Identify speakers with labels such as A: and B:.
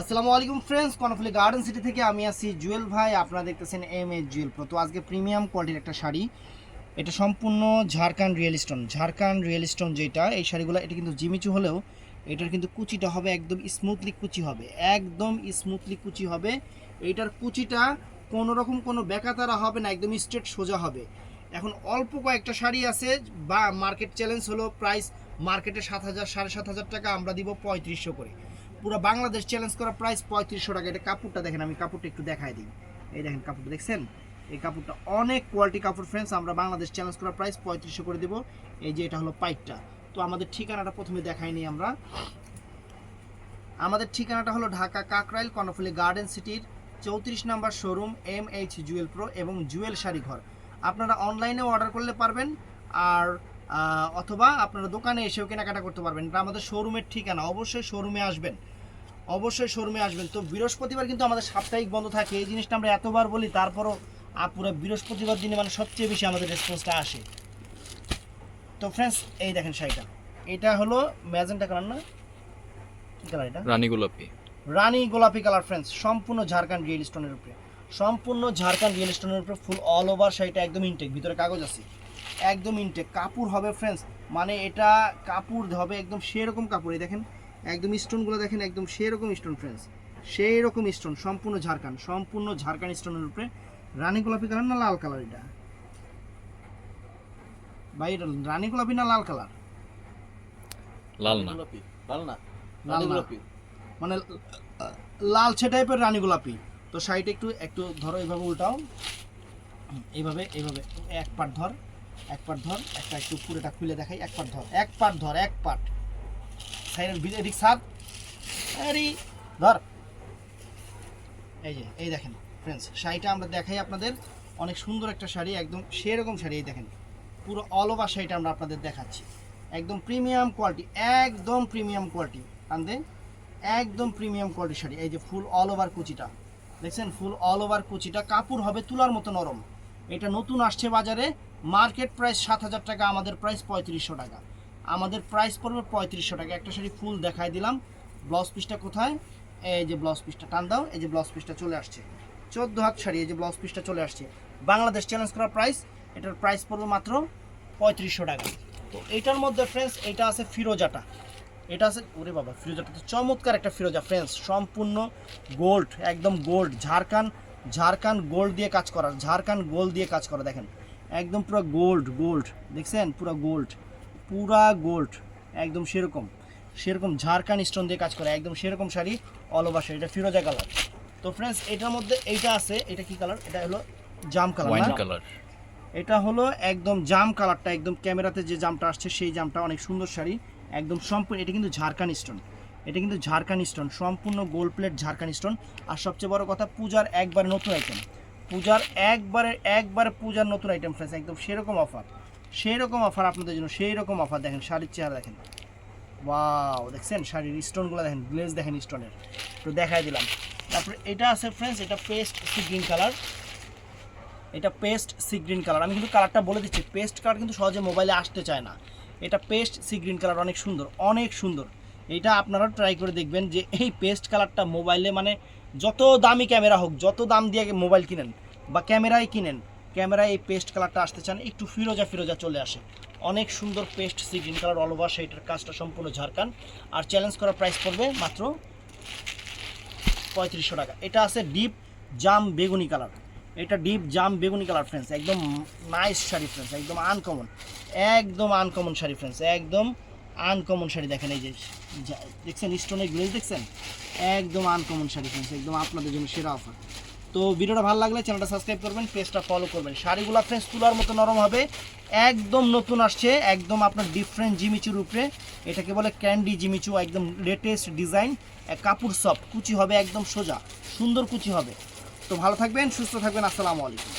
A: আসসালামু আলাইকুম friends Karnaphuli garden city থেকে আমি আছি জুয়েল ভাই। আপনারা দেখতেছেন এম এ জুয়েল প্রো তো আজকে প্রিমিয়াম কোয়ালিটির একটা শাড়ি। এটা সম্পূর্ণ Jharkhand real stone Jharkhand real stone যেটা, এই শাড়িগুলো, এটা কিন্তু জিমিচু হলেও এটার কিন্তু কুচিটা হবে একদম স্মুথলি কুচি হবে। একদম স্মুথলি কুচি হবে। এইটার কুচিটা কোনো রকম কোনো বেকাতারা হবে না, একদম স্ট্রেট সোজা হবে। এখন অল্প কয়েকটা শাড়ি আছে, বা মার্কেট চ্যালেঞ্জ হলো প্রাইস মার্কেটে সাত হাজার, সাড়ে সাত হাজার টাকা আমরা দিব পঁয়ত্রিশশো করে। পুরো বাংলাদেশ চ্যালেঞ্জ করা প্রাইস পঁয়ত্রিশশো টাকা। এটা কাপড়টা দেখেন, আমি কাপড়টা একটু দেখাই দিই। এই দেখেন কাপড়টা, দেখছেন? এই কাপড়টা অনেক কোয়ালিটি কাপড় ফ্রেন্ডস আমরা বাংলাদেশ চ্যালেঞ্জ করা প্রাইস পঁয়ত্রিশশো করে দেবো। এই যে, এটা হলো পাইপটা তো আমাদের ঠিকানাটা প্রথমে দেখাই নিই আমরা। আমাদের ঠিকানাটা হলো ঢাকা কাকরাইল, কর্ণফুলি গার্ডেন সিটির চৌত্রিশ number showroom M H jewel pro এবং জুয়েল শাড়ি ঘর। আপনারা অনলাইনেও অর্ডার করলে পারবেন, আর অথবা আপনারা দোকানে এসেও কেনাকাটা করতে পারবেন। এটা আমাদের শোরুমের ঠিকানা। অবশ্যই শোরুমে আসবেন। অবশ্যই শোরুমে আসবেন। তো বৃহস্পতিবার কিন্তু আমাদের সাপ্তাহিক বন্ধ থাকে। এই জিনিসটা আমরা এতবার বলি তারপরও আহ, পুরো বৃহস্পতিবার দিনে মানে সবচেয়ে বেশি আমাদের রেসপন্সটা আসে। তো ফ্রেন্ডস এই দেখেন শাড়িটা। এটা হলো ম্যাজেন্টা কালার না? কি কালার এটা?
B: রানী গোলাপি।
A: রানী গোলাপি কালার ফ্রেন্ডস সম্পূর্ণ ঝাড়খান্ড রিয়েল স্টোনের উপরে। সম্পূর্ণ ঝাড়খান্ড রিয়েল স্টোনের উপরে ফুল অল ওভার শাড়িটা একদম ইনটেক ভিতরে কাগজ আছে। একদম ইনটেক কাপড় হবে ফ্রেন্ডস মানে এটা কাপড় হবে একদম সেরকম কাপড় এই দেখেন। একদম স্টোনগুলো দেখেন একদম সেরকম স্টোন ফ্রেন্ডস সেই রকম স্টোন সম্পূর্ণ ঝাড়খান্ড সম্পূর্ণ ঝাড়খান্ড স্টোনের উপরে। রানী গোলাপি কালার না লাল কালার এটা? ভাই এটা রানী গোলাপি না লাল কালার?
B: লাল না।
C: লাল না।
A: লাল
C: গোলাপি।
A: মানে লালচে টাইপের রানী গোলাপি। তো সাইডে একটু একটু ধরো এইভাবে উল্টাও। এইভাবে এইভাবে এক পাট ধর এক পাট ধর একটা একটু পুরোটা খুলে দেখাই এক পাট ধর এক পাট ধর এক পাট। সাইডের ভিতরে এদিক সাপ। আরে, ধর। এই যে, এই দেখেন ফ্রেন্ডস শাড়িটা আমরা দেখাই আপনাদের। অনেক সুন্দর একটা শাড়ি, একদম সেরকম শাড়ি দেখেন। পুরো অল ওভার শাড়িটা আমরা আপনাদের দেখাচ্ছি। একদম প্রিমিয়াম কোয়ালিটি একদম প্রিমিয়াম কোয়ালিটি আনদে একদম প্রিমিয়াম কোয়ালিটি শাড়ি, এই যে ফুল অল ওভার কুচিটা। দেখছেন ফুল অল ওভার কুচিটা, কাপড় হবে তুলার মতো নরম। এটা নতুন আসছে বাজারে মার্কেট প্রাইস সাত হাজার টাকা, আমাদের প্রাইস পঁয়ত্রিশশো টাকা। আমাদের প্রাইস পড়বে পঁয়ত্রিশশো টাকা। একটা শাড়ি ফুল দেখাই দিলাম। ব্লাউজ পিসটা কোথায়? এই যে ব্লাউজ পিসটা টান দাও, এই যে ব্লাউজ পিসটা চলে আসছে। চোদ্দ হাত শাড়ি, এই যে ব্লাউজ পিসটা চলে আসছে। বাংলাদেশ চ্যালেঞ্জ করা প্রাইস এটার প্রাইস পড়বে মাত্র পঁয়ত্রিশশো টাকা। তো এইটার মধ্যে ফ্রেন্ডস এটা আছে ফিরোজাটা। এটা আছে, ওরে বাবা, ফিরোজাটা তো চমৎকার একটা ফিরোজা। ফ্রেন্ডস সম্পূর্ণ গোল্ড একদম গোল্ড ঝাড়খান্ড ঝাড়খান্ড গোল্ড দিয়ে কাজ করা ঝাড়খান্ড গোল্ড দিয়ে কাজ করা, দেখেন। একদম পুরো গোল্ড গোল্ড দেখছেন? পুরো গোল্ড পুরা গোল্ড একদম সেরকম। সেরকম ঝাড়খান্ড স্টোন দিয়ে কাজ করা একদম সেরকম শাড়ি অল ওভার শাড়ি। এটা ফিরোজা কালার তো ফ্রেন্ডস এটার মধ্যে এইটা আছে এটা কি কালার এটা হলো জাম
B: ওয়াইন
A: কালার
B: কালার
A: এটা হলো একদম জাম কালারটা একদম ক্যামেরাতে যে জামটা আসছে সেই জামটা অনেক সুন্দর শাড়ি। একদম সম্পূর্ণ এটা কিন্তু ঝাড়খান্ড স্টোন এটা কিন্তু ঝাড়খান্ড স্টোন সম্পূর্ণ গোল্ড প্লেট ঝাড়খান্ড স্টোন আর সবচেয়ে বড় কথা পূজার একবারে নতুন আইটেম পূজার একবারে একবারে পূজার নতুন আইটেম ফ্রেন্ডস একদম সেরকম অফার সেই রকম অফার আপনাদের জন্য সেই রকম অফার দেখেন, শাড়ির চেহারা দেখেন। ওয়াও দেখছেন? শাড়ির স্টোনগুলো দেখেন গ্লেজ দেখেন স্টোনের তো দেখাই দিলাম। তারপরে এটা আছে ফ্রেন্ডস এটা পেস্ট সি গ্রিন কালার এটা পেস্ট সি গ্রিন কালার আমি কিন্তু কালারটা বলে দিচ্ছি পেস্ট কালার কিন্তু সহজে মোবাইলে আসতে চায় না। এটা পেস্ট সি গ্রিন কালার অনেক সুন্দর অনেক সুন্দর। এটা আপনারা ট্রাই করে দেখবেন যে এই পেস্ট কালারটা মোবাইলে মানে যত দামি ক্যামেরা হোক, যত দাম দিয়ে মোবাইল কিনেন বা ক্যামেরায় কিনেন ক্যামেরায় এই পেস্ট কালারটা আসতে চান, একটু ফিরোজা ফিরোজা চলে আসে। অনেক সুন্দর paste sea green colour all over সেইটার কাজটা সম্পূর্ণ ঝাড়খান। আর চ্যালেঞ্জ করা প্রাইস পড়বে মাত্র পঁয়ত্রিশশো টাকা। এটা আছে ডিপ জাম বেগুনি কালার এটা ডিপ জাম বেগুনি কালার ফ্রেন্ডস একদম নাইস শাড়ি ফ্রেন্ডস একদম আনকমন একদম আনকমন শাড়ি ফ্রেন্ডস একদম আনকমন শাড়ি। দেখেন এই যে দেখছেন স্টোনের গ্লেজ দেখছেন? একদম আনকমন শাড়ি ফ্রেন্ডস একদম আপনাদের জন্য সেরা অফার তো ভিডিওটা ভালো লাগলে চ্যানেলটা সাবস্ক্রাইব করবেন, পেজটা ফলো করবেন। শাড়িগুলো ফ্রেন্স তুলার মতো নরম হবে, একদম নতুন আসছে, একদম আপনার ডিফারেন্ট জিমিচুর উপরে। এটাকে বলে ক্যান্ডি জিমিচু, একদম লেটেস্ট ডিজাইন কাপড় সফট কুচি হবে একদম সোজা, সুন্দর কুচি হবে। তো ভালো থাকবেন, সুস্থ থাকবেন, আসসালামু আলাইকুম।